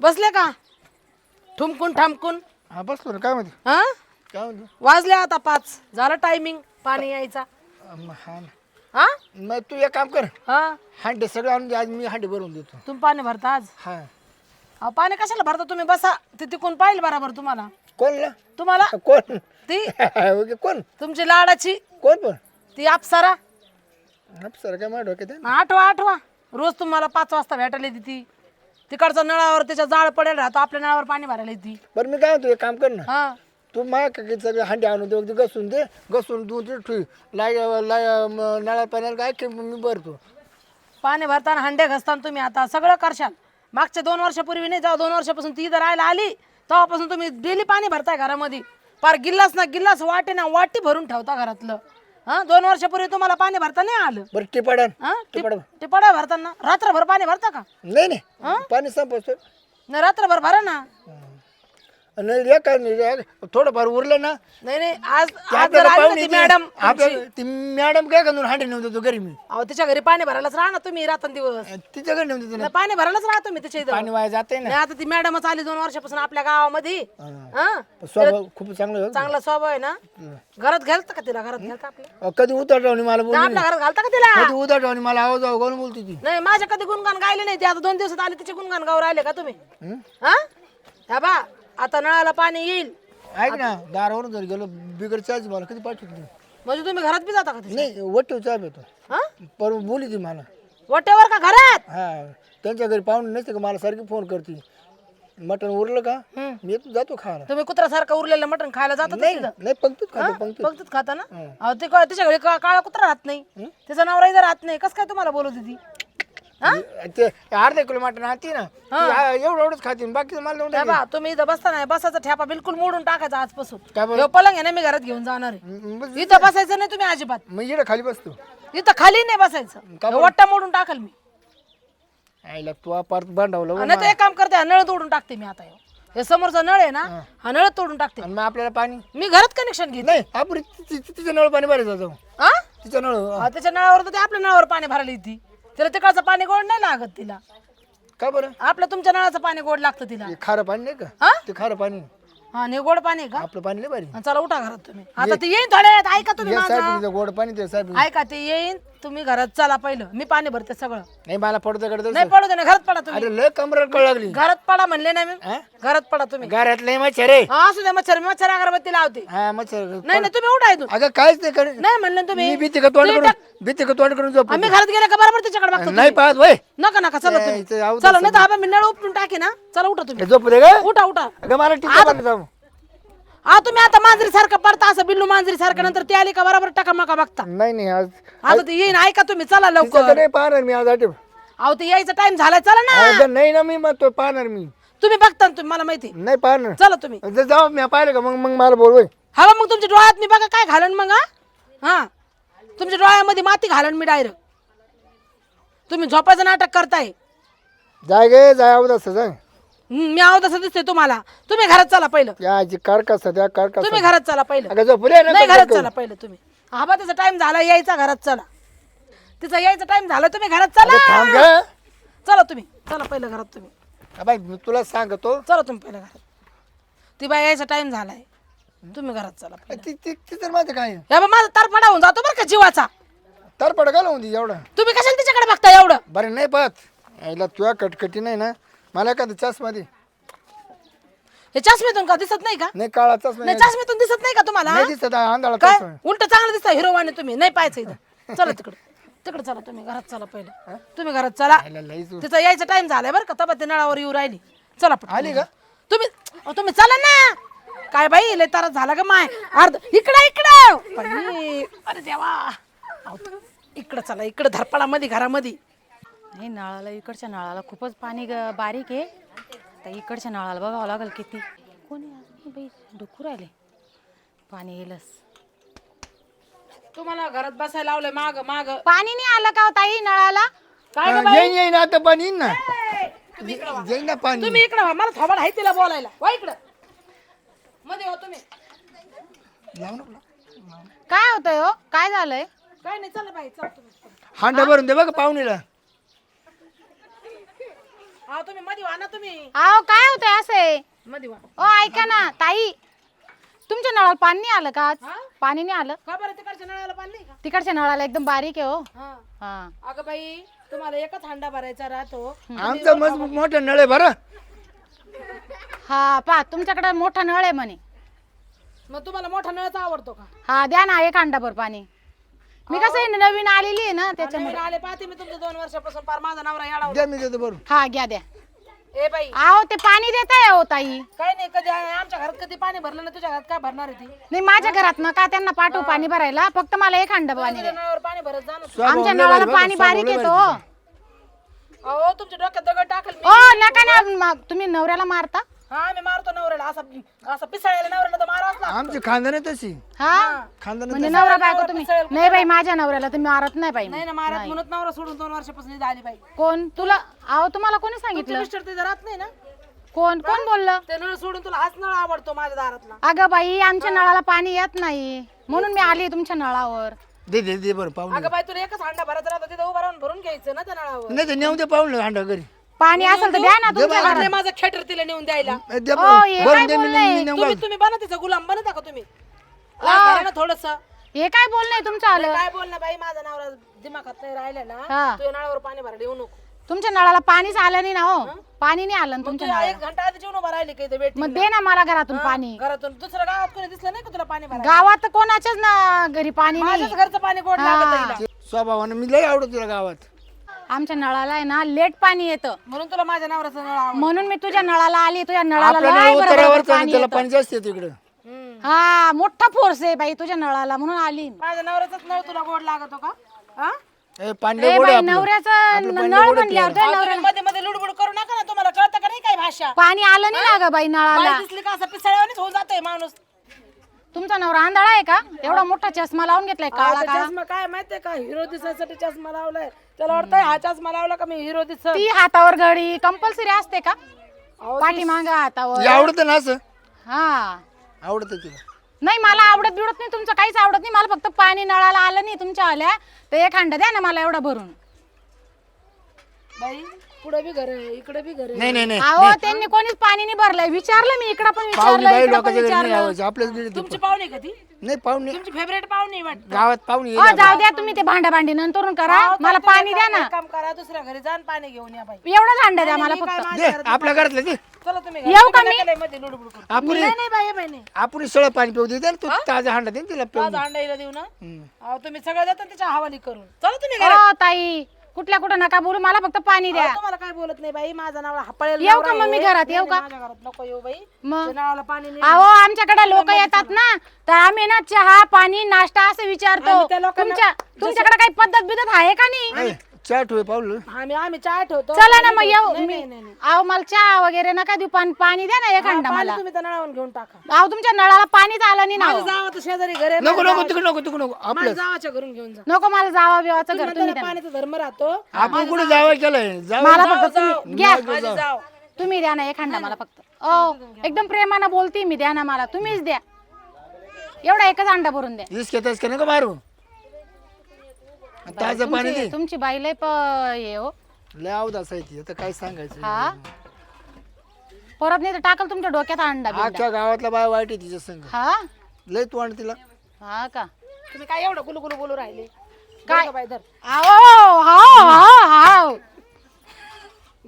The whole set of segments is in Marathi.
बसले का? ठुमकून ठामकून? हा बसलो ना. काय म्हणते? हा? काय वाजले आता पाच. झालं टायमिंग पाणी यायचा. अम, हा ना. हा? मग तू एक काम कर. हा? हांडे सगळं आणून दे आज मी हांडे भरून देतो. तुम्ही पाणी भरता आज? हा. अहो, पाणी कशाला भरता तुम्ही? बसा. ते तिकून पाहिलं बरोबर तुम्हाला. कोणला? तुम्हाला? कोण? ती? ओके कोण? तुमची लाडाची. कोण पण? ती अप्सरा. सर काय माझ्या डोक्यात आहे? आठवा आठवा. रोज तुम्हाला पाच वाजता भेटायला येते ती. तिकडच्या नळावर त्याच्या जाळ पडेल राहतो आपल्या नळावर पाणी भरायला येते. बरं मी काय म्हणतो एक काम कर ना. हा. तू माया का सगळे हांडे आणून दे घसून दे घसून दोन तीन ठुई लाय लाय म, नळा पाण्याला काय की मी भरतो. पाणी भरताना हंडे घसताना तुम्ही आता सगळं करशाल. मागच्या दोन वर्षापूर्वी नाही जेव्हा दोन वर्षापासून ती इथं राहायला आली तेव्हापासून तुम्ही डेली पाणी भरताय घरामध्ये. पार गिल्लास ना गिल्लास वाटे ना वाटी भरून ठेवता घरातलं. हा दोन वर्षापूर्वी तुम्हाला पाणी भरता नाही आलं. बरं टिपाडन हा टिपाड ते पडा भरताना. रात्रभर पाणी भरता का? नाही नाही. पाणी संपवतो नाही रात्रभर भरा ना. नाही एक थोडंफार उरलं ना. नाही नाही आज ते आज जर आपल्याला आली ना पाहुणे ती मॅडम ते- आपल्याला ती मॅडम काय करून हांडे नेऊन देतो घरी मी. अहो तिच्या घरी पाणी भरायलाच राहा ना तुम्ही रात्र दिवस. तिच्याकडे नेऊन देतो ना. नाही, पाणी भरायलाच राहा तुम्ही तिच्या इथं. पाणी वाया जाते ना. नाही आता ती मॅडमच आली दोन वर्षापासून आपल्या गावामध्ये. हा. स्वभाव खूप चांगलं. चांगला स्वभाव आहे ना. घरात घालता का तिला? घरात घालता आपल्या अहो, कधी उतरवणी मला बोल आपल्या घरात घालता का तिला? कधी उतरवणी मला आवाज आव कोण बोलती ती. नाही माझ्या कधी गुणगान गायले नाही. ते आता दोन दिवसात आले तिचे गुणगान गाव राहिले का तुम्ही? हं? हा? ह्या बा. आता नळाला पाणी येईल. ऐक ना दारावरून जर गेलो बिगर चार्ज मला कधी पाठवत नाही. म्हणजे तुम्ही घरात बी जाता का? नाही वट्टीव चाप येतो हा? पर बोली ती मला. वटेवर का घरात? हा त्यांच्या घरी पाहुणे नसते का मला सारखी फोन करते. मटण उरलं का. मी येतो जातो खायला. तुम्ही कुत्र्यासारखं उरलेलं मटण खायला जातात नाही नाही पंक्तीत खातो पंक्तीत. फक्त खाता ना? अहो ते काय तिच्या घरी का- काळा कुत्रा राहत नाही. तिचा नवरा इथं राहत नाही कसं काय तुम्हाला बोलत होती ते अर्धा किलो मटण आती ना ती एवढं एवढंच खाते बाकी मला देऊन बा तुम्ही इथं बसता नाही बसायचा ठेपा बिलकुल मोडून टाकायचा आजपासून. काय? ह्यो पलंग आहे ना मी घरात घेऊन जाणार आहे. इथं बसायचं नाही तुम्ही अजिबात. मग इकडे खाली बसतो. इथं खाली नाही बसायचं. ह्यो वट्टा मोडून टाकल मी. आईला तू पार बांधावलं आणि एक काम करते हा नळ तोडून टाकते मी आता ह्यो. हे समोरचा नळ आहे ना हा. नळ तोडून टाकते. आणि मग आपल्याला पाणी? मी घरात कनेक्शन घेते. नाही आपण ति- ति- तिचं नळ पाणी भरायचं जाऊ. हा तिचं नळ हा, त्याच्या नळावर तर ते आपल्या नळावर पाणी भरायला येते. तिला तिकडचं पाणी गोड नाही लागत तिला. का बरं? आपल्या तुमच्या नळाचं पाणी गोड लागतं तिला. हे खारं पाणी नाही का? हा? ते खारं पाणी हा नाही गोड पाणी आहे का? आपलं पाणी लय भारी. चला उठा घरात तुम्ही. आता ते येईन थोड्या वेळात. ऐका तुम्ही या माझं. साहेब गोड पाणी ते साहेब ऐका ते येईन. तुम्ही घरात चला पहिलं. मी पाणी भरते सगळं. नाही मला पडतं कडे नाही पडू दे ना घरात पडा तुम्ही. अरे लय कमरा कळ लागली. घरात पडा म्हणले ना मी. हा? घरात पडा तुम्ही. घरात लय मच्छर हा, असू द्या मच्छर. मच्छर अगरबत्ती लावते. हा मच्छर. नाही नाही तुम्ही उठा इथून. अगं काहीच नाही नाही म्हणलं ना तुम्ही. मी भीती का तोंड करून भीती का तोंड करून झोप आम्ही घरात गेले का बरोबर त्याच्याकडे बघतो नाही पाहत वय. नका नका चला इथं तुम्ही चला नाही तर आपण मी नळ उपटून टाके ना. चला उठा तुम्ही. झोप दे ग. उठा उठा. अगं मला टीचर जाऊ. हा तुम्ही आता मांजरी सारखं पडता असं बिल्लू मांजरी सारखं नंतर ते आली का बरोबर टाका मका बघता? नाही नाही आज आता ते येईन ऐका तुम्ही चला लवकर. तिच्याकडे पाहणार मी आज आठव अहो ते यायचा टाइम झालाय चला ना. नाही ना मी मग तो पाहणार मी. तुम्ही बघता ना तुम्ही मला माहिती. नाही पाहणार. चला तुम्ही. जर जाऊ मी पाहिलं का मग मग मला बोल वय हवा मग तुमच्या डोळ्यात मी बघा काय घालन मग हा? हा? तुमच्या डोळ्यामध्ये माती घालन मी डायरेक्ट तुम्ही झोपायचं नाटक करताय. जाय गे जाय अवदास जाय. मी आहो तसं दिसतंय तुम्हाला. तुम्ही घरात चला पहिलं. या आजी त्या कारकास तुम्ही घरात चला पहिलं. नाही घरात चला पहिलं तुम्ही. हा बा त्याचा टाइम झाला यायचा घरात चला. तिचा यायचा टाइम झाला तुम्ही घरात चला. ग. चला तुम्ही. चला पहिलं घरात तुम्ही. बाई मी तुला सांगतो. चला तुम्ही पहिलं घरात. ती बाई यायचा टाइम झालाय. तुम्ही घरात चला पहिलं. ती ती ती तर माझं काय? या बा माझा तरफडा होऊन जातो बरं का जीवाचा. तर पड ती एवढं. तुम्ही कशाला तिच्याकडे बघता एवढं? बरं नाही पाहत. यायला तुझ्या कटकटी नाही ना. मला एखादं चष्मा दे. हे चष्मेतून का दिसत नाही का? नाही काळा चष्मा नाही चष्मेतून दिसत नाही का तुम्हाला नाही दिसत आहे, आंधळा काय? चष्मा उलट चांगलं दिसतं हिरोवाने तुम्ही. नाही पाहायचं इथं. चला तिकडे. तिकडे चला तुम्ही घरात चला पहिलं. तुम्ही घरात चला. तिचा यायचा टाइम झालाय बरं का तबा ते नळावर येऊ राहिली. चला पटकन. आली का? तुम्ही अहो, तुम्ही चला ना. काय बाई लय तारा झाला का माय? अर्ध इकडं इकडं. बाई, अरे देवा. इकडं चला इकडं धरपडामध्ये घरामध्ये. नाही नळाला इकडच्या नळाला खूपच पाणी ग- बारीक आहे. तर इकडच्या नळाला बघावं लागेल किती. कोणी बाई डुकू राहिले. पाणी येईलच तुम्हाला घरात बसायला लावलंय माग माग. पाणी नाही आलं का हो ताई नळाला? काय हा, येईन येईन आता पण येईन ना. तुम्ही इकडं वा. येईन ना पाणी. तुम्ही इकडं व्हा. मला थोबाड आहे तिला बोलायला. वा इकडं. मध्ये हो तुम्ही. लाव. काय होतंय हो? काय झालंय? काय नाही चला बाई चला तुम्ही. हांडा भरून दे बघ पाहुणीला. हा तुम्ही मध्ये वा ना तुम्ही. अहो काय होतंय असे? मध्ये वा. ओ ऐका ना ताई. तुमच्या नळाला पाणी नाही आलं का आज? हा? पाणी नाही आलं? का बरं तिकडच्या नळाला पाणी नाही का? तिकडच्या नळाला एकदम बारीक आहे हो. हा. हा. अगं बाई तुम्हाला एकच हांडा भरायचा राहतो. आमचा मोठा नळ आहे बरं. हा पा तुमच्याकडे मोठा नळ आहे म्हणे. मग तुम्हाला मोठा नळचा आवडतो का? हा द्या ना एक अंडाभर पाणी. मी कसं आहे, नवीन आलेली आहे ना त्याच्यामुळे. नवीन आले पाहते मी तुमच्या दोन वर्षापासून पार माझा नवरा याडा द्या मी देतो बरं हा घ्या द्या. ए बाई. आहो ते पाणी देताय हो ताई. काय नाही कधी आमच्या घरात कधी पाणी भरलं ना तुझ्या घरात काय भरणार आहे ती? नाही माझ्या घरात ना का त्यांना पाठवू पाणी भरायला? फक्त मला एक हंडा पाणी द्या तुझ्या नळावर पाणी भरत जा ना तू. स्वभाव आमच्या नळाला बरं, पाणी बारीक येतो. अहो तुमच्या डोक्यात दगड टाकल मी. ओ नका ना मग तुम्ही नवऱ्याला मारता. हा मी मारतो नवऱ्याला. असा असा पिसाळ्याला नवऱ्याला तर मारावंच लागतं. आमची खानदान आहे तशी. हा? खानदान म्हणजे नवरा बायको तुम्ही नाही बाई माझ्या नवऱ्याला तुम्ही मारत नाही बाई. नाही ना मारत म्हणून नवरा सोडून दोन वर्षापासून इथं आली बाई. कोण? तुला अहो तुम्हाला कोणी सांगितलं? मिस्टर तिथं राहत नाही ना? कोण? कोण बोललं? ते नळ सोडून तुला हाच नळ आवडतो माझ्या दारातला. अगं बाई आमच्या नळाला पाणी येत नाही. म्हणून मी आली तुमच्या नळावर. दे दे दे बरं पाहुणे अगं बाई तुला एकच हांडा भरायचा राहतो तिथं उभा राहून भरून घ्यायचं ना त्या नळावर. नाही तर नेऊन दे पाहुणे हांडा घरी. पाणी असेल तर द्या ना तुमच्या अरे माझं खेटर तिला नेऊन द्यायला. ए, दे ओ, बरं. हे भरून काय दे मी बोललंय? मी नेऊन तुम्ही. तुम्ही बना तिचा गुलाम बनता का तुम्ही? थोडस. हे काय बोलणं तुमचं आलं? काय बोल ना बाई माझा नवरा दिमागात नाही राहिला ना. तुझ्या नळावर पाणी भरायला येऊ नको. तुमच्या नळाला पाणीच आलं नाही ना हो. पाणी नाही आलं ना तुमच्या नळाला. एक घंटा आधी जेवण उभा राहिली काही वेट मग दे ना मला घरातून पाणी. घरातून दुसऱ्या गावात कोणी दिसलं नाही का तुला पाणी भरायला? गावात कोणाच्याच ना घरी पाणी नाही. माझ्याच घरचं पाणी गोड लागत. स्वभावानं मी लय आवडत तुला गावात. आमच्या नळाला आहे ना लेट पाणी येतं. म्हणून तुला माझ्या नवऱ्याचं नळ आवडतं. म्हणून मी तुझ्या नळाला आली तुझ्या नळाला आपल्या लय नळ बरोबर उतरावर पाणी त्याला येतं. पाणी जास्त येतं इकडं? हम्म. हा मोठा फोर्स आहे बाई तुझ्या नळाला म्हणून आली माझ्या नवऱ्याचाच नळ तुला गोड लागतो का? हा? ए पाणी ए लय गोड बाई आहे आपलं. नवऱ्याचं आपलं पाणी नळ लय गोड आहे म्हणल्यावर प्यायला. तुझ्या अहो, तुम्ही मध्ये मध्ये लुडबुड करू नका ना तुम्हाला कळतं का नाही काय भाषा? पाणी आलं नाही ना ग बाई नळाला. बाई दिसली का? असं पिसाळ्यावानीच होऊन जातोय माणूस. तुमचा नवरा आंधळा आहे का? एवढा मोठा चष्मा लावून घेतलाय काळा आता काळा. चष्मा काय माहितीये का? हिरो दिसायसाठी चष्मा लावलाय. त्याला वाटतंय हा चष्मा लावला का मी हिरो दिस ती हातावर घडी कंपल्सरी असते का? पाठीमाग हातावर. हे आवडतं ना असं? हा. आवडतं तिला. नाही मला आवडत बिडत नाही तुमचं काहीच आवडत नाही. मला फक्त पाणी नळाला आलं नाही तुमच्या आल्या. तर एक हांडा द्या ना मला एवढं भरून. बाई पुढे बी घर आहे इकडे बी घर आहे. नाही नाही नाही अहो त्यांनी कोणीच पाणी नाही भरलंय. विचारलं मी इकडं पण पाहुणे विचारलं बाई इकडं पण लोकांच्या घरी नाही विचारलं. यावं आपल्याच घरी ते तुमची पाहुणे का ती? नाही पाहुणे. तुमची फेवरेट पाहुणे वाटत. गावात पाहुणे जाऊ द्या तुम्ही ते भांडा भांडी नंतरून करा. मला पाणी द्या ना. काम करा दुसऱ्या घरी जाऊन पाणी घेऊन या बाई. एवढंच हांडा द्या मला फक्त. दे आपल्या घरातलं दे. चला तुम्ही येऊ का घरात. मध्ये लुडबुड करू आपण नाही बाई आपण पाणी पिऊ दे तू ताजा हांडा दे ना तिला पिऊ माझा अंडा हिला देऊ ना. अहो तुम्ही सगळं देता ना तिच्या हवाली करून. चला तुम्ही हो ताई. कुठल्या कुठं नका बोलू मला फक्त पाणी द्या. अहो, तुम्हाला काय बोलत नाही बाई? माझा नाव हपळेल येऊ का मग मी घरात? येऊ का? माझ्या घरात नको येऊ बाई. मग? पाणी नाही अहो आमच्याकडे लोक येतात ना तर आम्ही ना चहा पाणी नाश्ता असं विचारतो. आम्ही त्या लोकांना- तुमच्या तुमच्याकडे काही पद्धत बिद्धत आहे का नाही? ए, चहा ठेव पाहुलं आम्ही आम्ही चहा ठेवतो चला ना मग येऊ. नाही, मी नाही, नाही, नाही. अहो मला चहा वगैरे नका देऊ पाणी पाणी द्या ना एक हंडा पाणी मला. तुम्ही त्या घेऊन टाका. अहो तुमच्या नळाला पाणीच आलं नाही ना माझ्या हो. जावाचं शेजारी घर आहे नको नको तिकडे नको तिकडे नको. आपलं जावाच्या घरून घेऊन जा. नको मला जावा बिवाचं घर तुम्ही पाण्याचा धर्म राहतो. आपण कुठे जावं केलंय? जावं मला फक्त. तुम्ही घ्या. माझी जाव. तुम्ही द्या ना एक हंडा मला फक्त. ओ एकदम प्रेमानं बोलते मी द्या ना मला. तुम्हीच द्या. एवढा एकच अंडा भरून द्या. इसके तसके नको मारू. ताजं पाणी दे. तुमची तुमची बाई लय प हे हो. लय अवदास आहे ती. आता काय सांगायचं? हा? परत नाही तर टाकल तुमच्या डोक्यात अंडा बिंडा. अख्ख्या गावातला बाय वाईट आहे तिच्या संग. हा? लय तू आण तिला. हा का? तुम्ही काय एवढं गुलू गुलू बोलू राहिले? काय? बाई धर. आओ हाव हाव हाव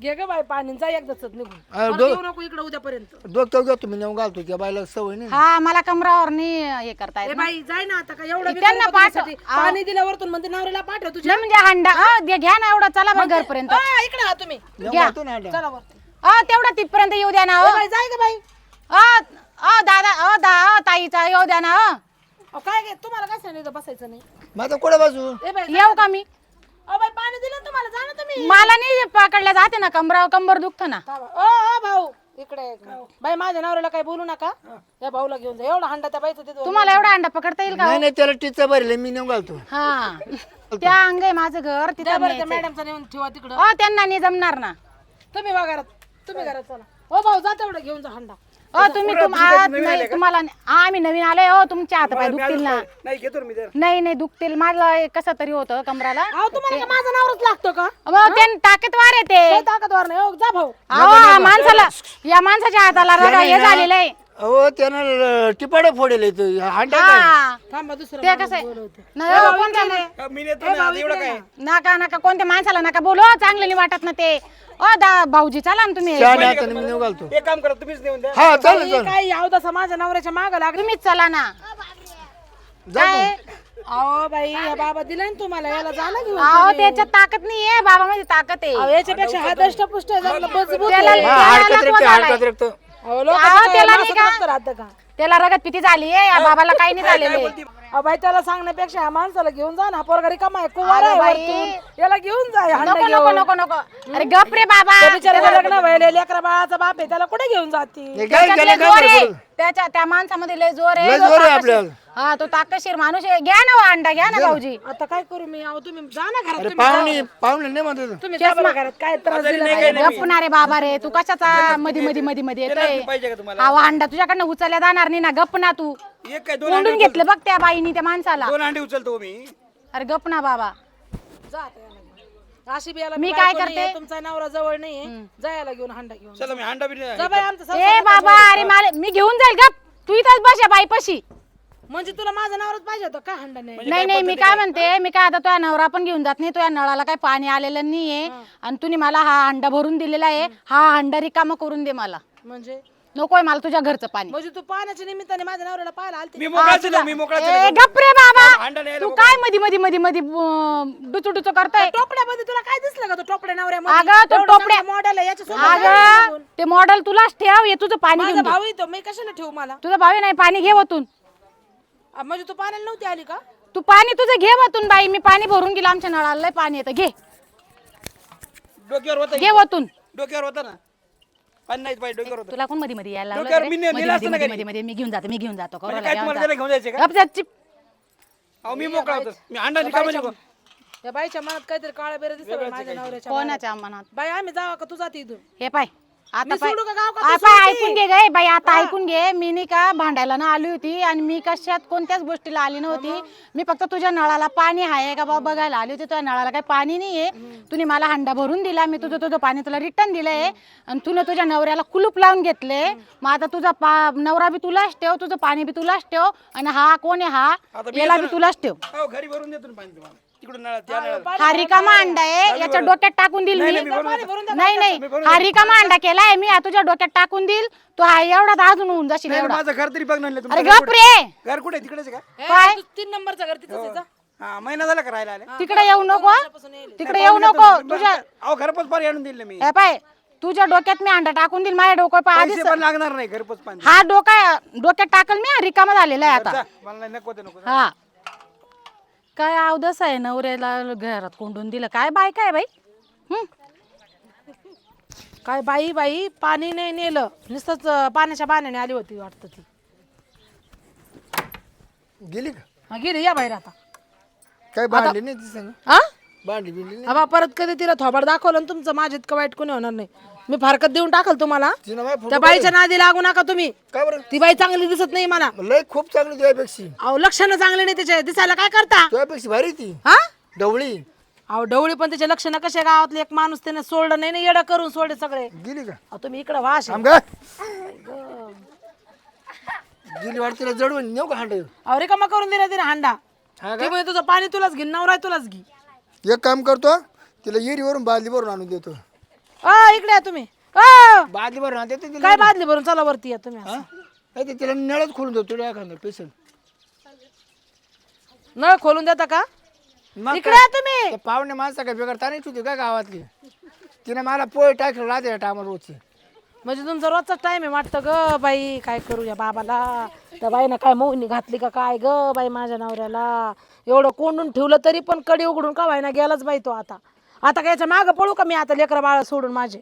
घे ग बाई पाणी जा एकदाच निघून. अरे परत येऊ नको इकडे उद्यापर्यंत. डोक्यावर घेतो मी नेऊन घालतो त्या बायला सवय नाही. हा मला कमरावर नाही हे करता ए येत बाई जाय ना आता का एवढं बी त्यांना करू नको पाठव. तुझ्यासाठी. पाणी दिल्यावरतून म्हणते नवऱ्याला पाठव तुझ्या. नाही म्हणजे हंडा हा, घ्या ना एवढा चला बरं घरपर्यंत. इकडे हा तुम्ही. नेऊन घ्या. घालतो ना अंडा. चला वरती. अ तेवढा तिथपर्यंत येऊ द्या ना हो बाई जाय ग बाई. अ अ दादा अ दा अ, ताईचा येऊ द्या ना अ. अहो, काय गे तुम्हाला काय सांगितलं बसायचं नाही? आता कुठे बाजू ए बाई येऊ का मी? बाई पाणी दिलं तुम्हाला जा ना तुम्ही. मला नाही पकडल्या जाते ना कमरा कंबर दुखत ना. थांबा. ओ ओ भाऊ इकडे एक. बाई माझ्या नवऱ्याला काही बोलू नका. या भाऊला घेऊन जा. एवढा हंडा त्या बाईचं तिथं. तुम्हाला एवढा अंडा पकडता येईल का नाही नाही त्याला टीचा भरले मी नेऊन घालतो. हा. त्या अंग आहे माझं घर तिथं बरं त्या न्यायचंय. मॅडमचा नेऊन ठेवा तिकडं. अ त्यांना नाही जमणार ना. तुम्ही वा घरात तुम्ही घरात चला. ओ भाऊ जा तेवढं घेऊन जा हंडा. हो तुम्ही तुम आ- नाही तुम्हाला आम्ही नवीन आलोय हो तुमचे हात पाय दुखतील ना. नाही घेतो ना मी तर नाही नाही दुखतील. माझं कसं तरी होतं कमराला. अहो तुम्हाला का माझा नवराच लागतो का? मग ते ताकदवार आहे ते. काही ताकदवार नाही? हो जा भाऊ. अहो माणसाला या माणसाच्या हाताला रगा हे झालेलं आहे. अहो त्यानं टिपाडे फोडेल इथं हांड्या काय हा. थांबा दुसरं ते कसं आहे? नाही हो, कोणत्या हा, मी नेतो ना आता एवढं काय? नका नका कोणत्या माणसाला नका बोलू? हो, चांगलं नाही वाटत ना ते. ओ दा भाऊजी चला ना तुम्ही. चहा नाही आता मी नेऊ घालतो एक काम करा तुम्हीच नेऊन द्या. हा चालेल बाई, चालेल काय याव तसं माझ्या नवऱ्याच्या माग लागली? तुम्हीच चला ना. काय? अहो बाई या बाबा दिलाय ना तुम्हाला याला झालं घेऊन अहो त्याच्यात ताकद नाहीये बाबा मध्ये ताकद आहे. अहो, याच्यापेक्षा हा दष्ट पुष्ट आहे, चांगलं मजबूत त्याला आहे. हा त्याला हडकत लकवा रेखत झालाय. हडकत रेखत. अहो, त्याला काय नाही माणसाचं का? रक्त राहतं का त्याला रगत पिती झाली आहे या बाबाला काही नाही झालेलं आहे. अहो, बाई त्याला सांगण्यापेक्षा ह्या माणसाला घेऊन जा ना पोरगा रिकामा आहे कुवार आहे अगं बाई. वरतून. याला घेऊन जा हांडा नको घेऊन. नको नको नको अरे गप रे बाबा त्या बिचाऱ्याचं लग्न व्हायले लेकरा बाळाचा बाप आहे त्याला कुठे घेऊन जाती हे काय त्याच्यात जोर आहे? त्याच्या त्या माणसामध्ये लय जोर आहे लय तो जोर आहे ताकदशीर- आपल्याला. हा तो ताकदशीर माणूस आहे घ्या ना हो अंडा घ्या ना भाऊजी आता काय करू मी अहो तुम्ही जा ना घरात अरे तुम्ही जा. पाहुणे पाहुणे नाही म्हणतो तुम्ही जा बरं घरात काय त्रास दिला. गपणार रे बाबा रे तू कशाचा मध्ये मध्ये मध्ये मध्ये येतोय पाहिजे का तुम्हाला हा अंडा तुझ्याकडनं उचलल्या जाणार नाही ना गप ना तू एक काय दोन कोंडून घेतलं बघ त्या बाईनी त्या माणसाला. दोन अंडे उचलतो मी. अरे गप ना बाबा. अशी बी याला मी बायको काय नाहीये, करते? तुमचा नवरा जवळ नाहीये. जायला घेऊन हांडा घेऊन. चला मी अंडा बी जा बाई आमचा संसार ए बाबा अरे मला मी घेऊन जाईल गप. तू इथंच बस या बाईपाशी. म्हणजे तुला माझा नवराच पाहिजे होता काय हांडा नाही? नाही नाही मी काय म्हणते मी काय आता तुझ्या नवरा पण घेऊन जात नाही तुझ्या नळाला काही पाणी आलेलं नाहीये. आणि तुम्ही मला हा अंडा भरून दिलेला आहे. हा अंडा रिकामा करून दे मला. म्हणजे? नकोय मला तुझ्या घरचं पाणी. म्हणजे तू पाण्याच्या निमित्ताने माझ्या नवऱ्याला पाहायला आलती मी मोकळाच दिलो मी दिलो. ए गप रे बाबा. तू काय मधी मधी मधी मधी डुचू डुचू करतोय? टोपड्यामध्ये तुला काय दिसलं का तो टोपड्या अगं, तो टोपड्या- मॉडेल आहे याच्या सोबत अगं ते मॉडेल तुलाच ठेव हे तुझं पाणी माझा घेऊन. भाऊ येतो मी कशाला ठेवू मला? तुझं भावी नाही पाणी घे वतून. म्हणजे तू पाण्याला नव्हती आली का? तू पाणी तुझं घे वतून बाई. मी पाणी भरून गेलं आमच्या नळाला लय पाणी येतं. घे. डोक्यावर होता घे वतून. डोक्यावर होता ना? पाणी नाही पाहिजे डोक्यावर होता. तुला कोणमध्ये मध्ये यायला लावलं डोक्यावर रे? मी मध्ये- नेलं असतं मध्ये- ना मध्ये- मध्ये. मी घेऊन जातो मी घेऊन जातो. म्हणजे करोला काय तुम्हाला जा. त्याला घेऊन जायचं का? गप जा, चिप. अहो मी मोकळा होतो. मी अंडा निकामी नको या बाईच्या मनात काहीतरी काळा बेरा दिसतो माझ्या नवऱ्याच्या कोणाच्या मनात? बाई आम्ही जावा का? तू जाते इथून. हे पाय. आता मी पाय सोडू का गाव का आ, तू पाय सोडते? ऐकून घे गे बाई आता ऐकून घे. मी नाही का भांडायला ना आली होती आणि मी कशात कोणत्याच गोष्टीला आली नव्हती. मी फक्त तुझ्या नळाला पाणी आहे का बाबा बघायला आली होती. तुझ्या नळाला काही पाणी नाहीये तुम्ही मला हंडा भरून दिला. मी तुझं तुझं पाणी तुला रिटर्न दिलंय. आणि तुला तुझ्या नवऱ्याला कुलूप लावून घेतले. मग आता तुझा पा नवरा बी तुलाच ठेव तुझं पाणी बी तुलाच ठेव. आणि हा कोण आहे हा? आता मी याला येतो बी ना. तुलाच ठेव. हो घरी भरून देतो ना पाणी तुम्हाला. तिकडून नळात त्या नळात. हा रिकामा अंडा आहे. याच्या डोक्यात टाकून देईल मी. नाही नाही हा रिकामा अंडा केलाय मी. हा तुझ्या डोक्यात टाकून देईल तू हा एवढा अजून होऊन जाशील नाही, एवढा. माझं घर तरी बघ ना अरे गप रे. घर कुठे? आहे? तिकडेच आहे का? ए, काय? तू तीन नंबरचा घर तिथंच आहे, जा. हा महिना झाला का राहायला आले? तिकडे येऊ नको. हा? तिकडे येऊ नको. तुझ्या अहो घरपोच पाणी आणून दिलं मी. हे पाय तुझ्या डोक्यात मी अंडा टाकून देईल माझ्या डोकं पाय आधीच पैसे पण लागणार नाही घरपोच पाणी. हा डोका डोक्यात टाकल मी. हा रिकामा झालेला आहे आता. जा, मला नाही नको ते नको हा. काय अवदस आहे नवऱ्याला घरात कोंडून दिलं? काय बाय काय बाई? हं? काय बाई बाई पाणी नाही नेलं. नुसतंच अं, पाण्याच्या बाण्याने आली होती वाटतं ती. गेली का? हा, गेली या बाहेर आता. काय भांडली नाही ती सांग हा भांडली बिंडली नाही? अबा परत कधी तिला थोबाड दाखवलं तुमचं माझ्या इतकं वाईट कोणी होणार नाही? मी फारकत देऊन टाकल तुम्हाला. तिनं माझ्या त्या फोटो बाईच्या नादी लागू नका तुम्ही. बरं? ती बाई चांगली दिसत नाही मला. लय खूप चांगली तुझ्यापेक्षा अहो लक्षणं चांगले नाही त्याचे दिसायला काय करता? तुझ्यापेक्षा भारी ती. हा? डवळी अहो डवळी पण त्याचे लक्षणं कसे गावातले एक माणूस त्याने सोडलं नाही ना येडं करून सोडले सगळे. गेली का? अहो, तुम्ही इकडे वाश थांब का गेली वाटत तिला जडवून नेऊ का हांड? अहो रिकामा करून दिला तिने हांडा. हा ती तुझं पाणी तुलाच घे नवरा तुलाच घे. एक काम करतो तिला येरीवरून बादली भरून आणून देतो. अ इकडे या तुम्ही. अ, बादली भरून तिला. काय बादली भरून? चला वरती या तुम्ही असं. नाही ते तिला नळच खोलून देतो तुला एखादं नळ खोलून देता का? इकडे या तुम्ही. पाहुणे माणसं काय बेकार तारीच होती का गावातली? तिने मला पोहे टाकलं राहते टायमार रोजचे. म्हणजे तुमचा रोजचा टाइम आहे वाटतं ग बाई? काय करू या बाबाला? त्या बाईनं काय मोहनी घातली का काय ग बाई माझ्या नवऱ्याला? एवढं कोंडून ठेवलं तरी पण कडी उघडून का बाईना गेलाच बाई तो आता? आता काय याच्या मागं पळू का मी? आता लेकरं बाळ सोडून माझे.